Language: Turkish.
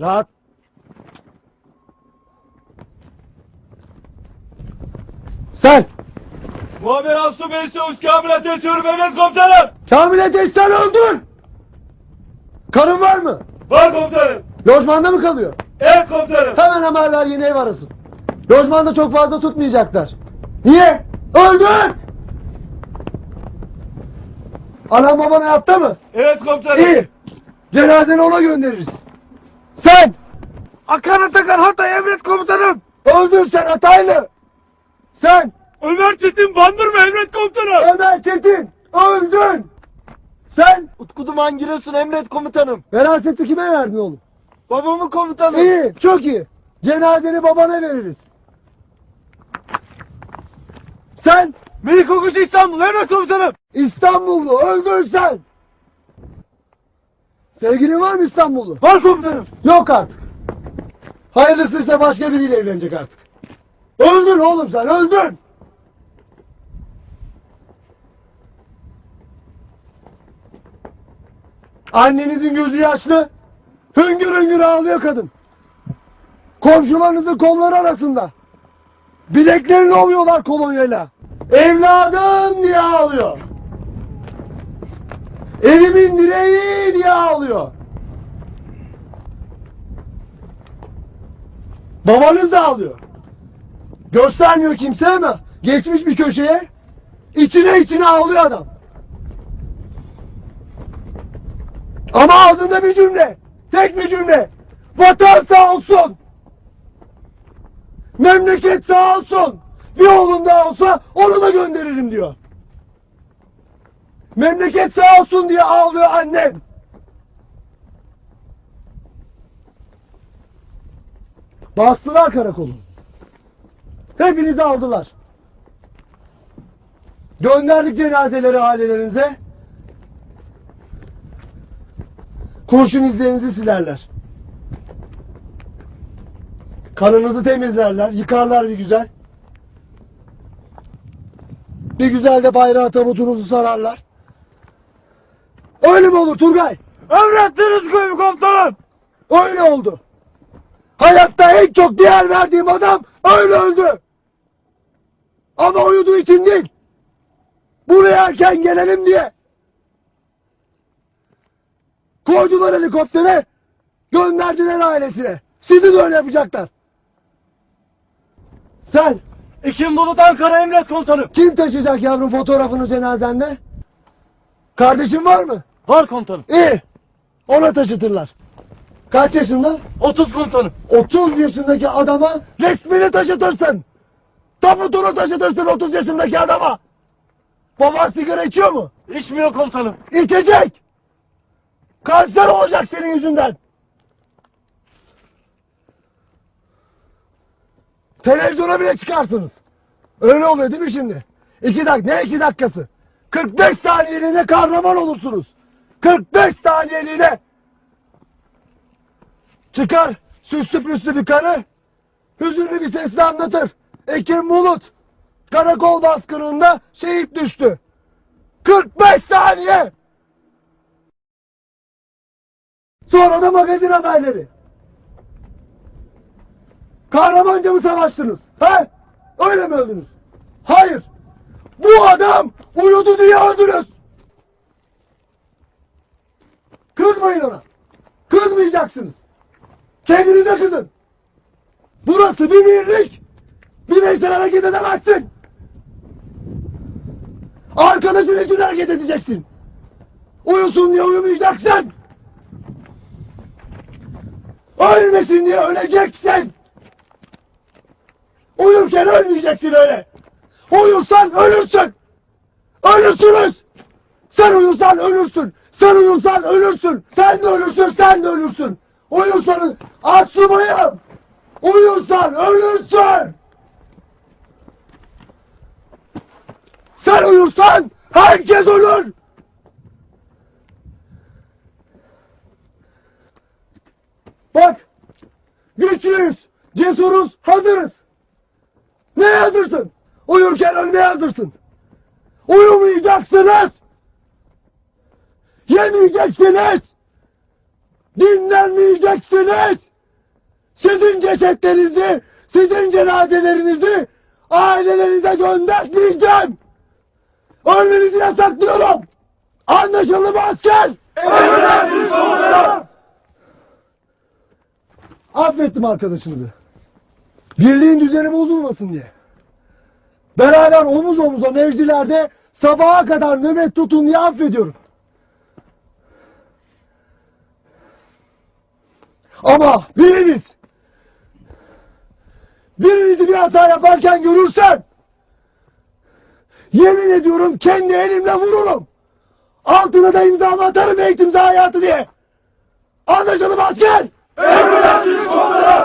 Rahat. Sen. Muhabir Aslı Bey Söğüş Kamil Ateş Emret Komutanım. Kamil Ateş sen öldün. Karın var mı? Var komutanım. Lojmanda mı kalıyor? Evet komutanım. Hemen haberler yeni ev arasın. Lojmanda çok fazla tutmayacaklar. Niye? Öldün! Anam baban hayatta mı? Evet komutanım. İyi. Cenazeni ona göndeririz. Sen! Akan Atakan Hatay Emret Komutanım. Öldün sen Hataylı! Sen! Ömer Çetin Bandırma Emret Komutanım. Ömer Çetin! Öldün! Sen! Utku Duman Giresun emret komutanım. Veraseti kime verdin oğlum? Babamı komutanım. İyi, çok iyi. Cenazeni babana veririz. Sen! Melik Okuş İstanbul Emret Komutanım. İstanbullu öldün sen! Sevgilin var mı İstanbullu? Var komutanım. Yok artık. Hayırlısıysa başka biriyle evlenecek artık. Öldün oğlum sen öldün. Annenizin gözü yaşlı. Hüngür hüngür ağlıyor kadın. Komşularınızın kolları arasında. Bileklerini ovuyorlar kolonyayla. Evladım diye ağlıyor. Evimin direği diye ağlıyor. Babanız da ağlıyor. Göstermiyor kimse ama geçmiş bir köşeye içine içine ağlıyor adam. Ama ağzında bir cümle. Tek bir cümle. Vatan sağ olsun. Memleket sağ olsun. Bir oğlum daha olsa onu da gönderirim diyor. Memleket sağ olsun diye ağlıyor annem. Bastılar karakolu. Hepinizi aldılar. Gönderdik cenazeleri ailelerinize. Kurşun izlerinizi silerler. Kanınızı temizlerler, yıkarlar bir güzel. Bir güzel de bayrağı tabutunuzu sararlar. Öyle mi olur Turgay? Emrettiniz köyü komutanım. Öyle oldu. Hayatta en çok değer verdiğim adam öyle öldü. Ama uyuduğu için değil. Buraya erken gelelim diye. Koydular helikoptere, gönderdiler ailesine. Sizi de öyle yapacaklar. Sen İkin Bulut Ankara Emret Komutanım. kim taşıyacak yavrum fotoğrafını cenazende? Kardeşin var mı? Var komutanım. İyi. Ona taşıtırlar. Kaç yaşında? 30 komutanım. 30 yaşındaki adama resmini taşıtırsın. Tabutunu taşıtırsın 30 yaşındaki adama. Baban sigara içiyor mu? İçmiyor komutanım. İçecek. Kanser olacak senin yüzünden. Televizyona bile çıkarsınız. Öyle oluyor değil mi şimdi? İki dakika, ne iki dakikası? 45 saniyeliğine kahraman olursunuz. 45 saniyeliğine. Çıkar süslü püslü bir karı. Hüzünlü bir sesle anlatır. Ekim Bulut. Karakol baskınında şehit düştü. 45 saniye. Sonra da magazin haberleri. Kahramanca mı savaştınız? He? Öyle mi öldünüz? Hayır. Bu adam uyudu diye öldünüz. Kızmayın ona. Kızmayacaksınız. Kendinize kızın. Burası bir birlik. Bireysel hareket edemezsin. Arkadaşın için hareket edeceksin. Uyusun diye uyumayacaksın. Ölmesin diye öleceksin. Uyurken ölmeyeceksin öyle. Uyursan ölürsün. Ölürsünüz. Sen uyursan ölürsün. Sen uyursan ölürsün. Sen de ölürsün, sen de ölürsün. Uyursan asubayım. Uyursan ölürsün. Sen uyursan herkes ölür. Bak. Güçlüyüz, cesuruz, hazırız. Ne hazırsın? Uyurken ölmeye hazırsın. Uyumayacaksınız. Yemeyeceksiniz. dinlenmeyeceksiniz. Sizin cesetlerinizi, sizin cenazelerinizi ailelerinize göndermeyeceğim. Ölmenizi yasaklıyorum. Anlaşıldı mı asker? Emredersiniz komutanım. Affettim arkadaşınızı. Birliğin düzeni bozulmasın diye. Beraber omuz omuza mevzilerde sabaha kadar nöbet tutun diye affediyorum. Ama biriniz birinizi bir hata yaparken görürsem yemin ediyorum kendi elimle vururum. Altına da imzamı atarım eğitim hayatı diye. Anlaşıldı mı asker? Emredersiniz komutanım.